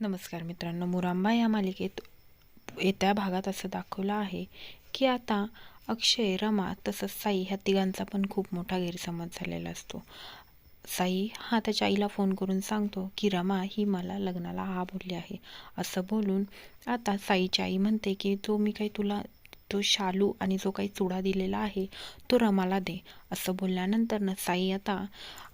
नमस्कार मित्रांनो मुरांबा या मालिकेत येत्या भागात असं दाखवलं आहे की आता अक्षय रमा तसंच साई ह्या तिघांचा पण खूप मोठा गैरसमज झालेला असतो. साई हा त्याच्या आईला फोन करून सांगतो की रमा ही मला लग्नाला हा बोलली आहे. असं बोलून आता साईची आई म्हणते की तो मी काही तुला तो शालू आणि जो काही चुडा दिलेला आहे तो रमाला दे असं बोलल्यानंतर ना साई आता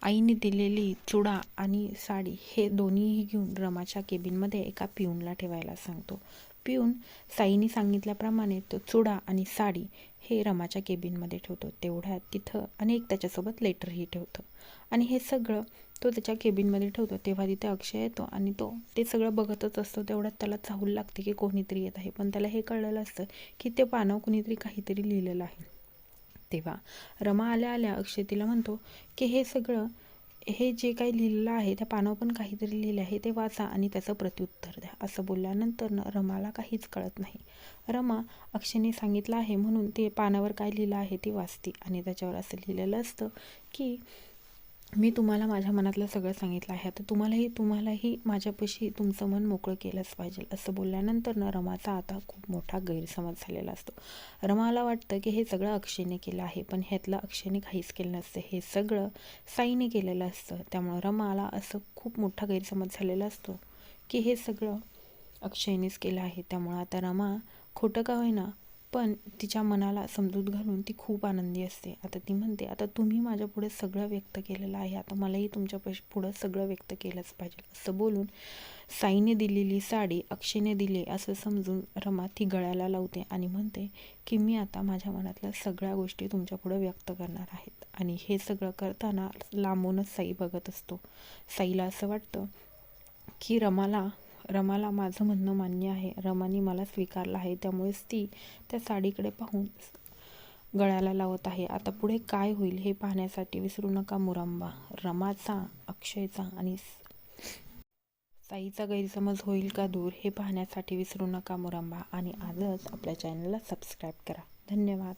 आईने दिलेली चुडा आणि साडी हे दोन्हीही घेऊन रमाच्या केबिनमध्ये एका पिऊनला ठेवायला सांगतो. पिऊन साईने सांगितल्याप्रमाणे तो चुडा आणि साडी हे रमाच्या केबिनमध्ये ठेवतो. तेवढ्यात तिथं अनेक त्याच्यासोबत लेटरही ठेवतो. आणि हे सगळं तो त्याच्या केबिनमध्ये ठेवतो. तेव्हा तिथे अक्षय येतो आणि तो ते सगळं बघतच असतो. तेवढ्यात त्याला चाहूल लागते की कोणीतरी येत आहे. पण त्याला हे कळलेलं असतं की ते पानावर कुणीतरी काहीतरी लिहिलेलं आहे. तेव्हा रमा आल्या आल्या अक्षय तिला म्हणतो की हे सगळं हे जे काही लिहिलेलं आहे त्या पानावर पण काहीतरी लिहिलं आहे ते वाचा आणि त्याचं प्रत्युत्तर द्या असं बोलल्यानंतर रमाला काहीच कळत नाही. रमा अक्षयने सांगितलं आहे म्हणून ते पानावर काय लिहिलं आहे ते वाचते आणि त्याच्यावर असं लिहिलेलं असतं की मी तुम्हाला माझ्या मनातलं सगळं सांगितलं आहे. आता तुम्हालाही तुम्हालाही माझ्यापाशी तुमचं मन मोकळं केलंच पाहिजे. असं बोलल्यानंतर ना रमाचा आता खूप मोठा गैरसमज झालेला असतो. रमाला वाटतं की हे सगळं अक्षयने केलं आहे पण ह्यातलं अक्षयने काहीच केलं नसतं. हे सगळं साईने केलेलं असतं. त्यामुळं रमाला असं खूप मोठा गैरसमज झालेला असतो की हे सगळं अक्षयनेच केलं आहे. त्यामुळं आता रमा खोटं का होईना पण तिच्या मनाला समजूत घालून ती खूप आनंदी असते. आता ती म्हणते आता तुम्ही माझ्या पुढे सगळं व्यक्त केलेलं आहे. आता मलाही तुमच्या पुढं सगळं व्यक्त केलंच पाहिजे. असं बोलून साईने दिलेली साडी अक्षयने दिली असं समजून रमा ती गळ्याला लावते आणि म्हणते की मी आता माझ्या मनातल्या सगळ्या गोष्टी तुमच्या पुढं व्यक्त करणार आहेत. आणि हे सगळं करताना लांबूनच साई बघत असतो. साईला असं वाटतं की रमाला रमाला माझं म्हणणं मान्य आहे. रमाने मला स्वीकारलं आहे. त्यामुळेच ती त्या साडीकडे पाहून गळ्याला लावत आहे. आता पुढे काय होईल हे पाहण्यासाठी विसरू नका मुरंबा. रमाचा अक्षयचा आणि साईचा गैरसमज होईल का दूर हे पाहण्यासाठी विसरू नका मुरंबा. आणि आजच आपल्या चॅनलला सबस्क्राईब करा. धन्यवाद.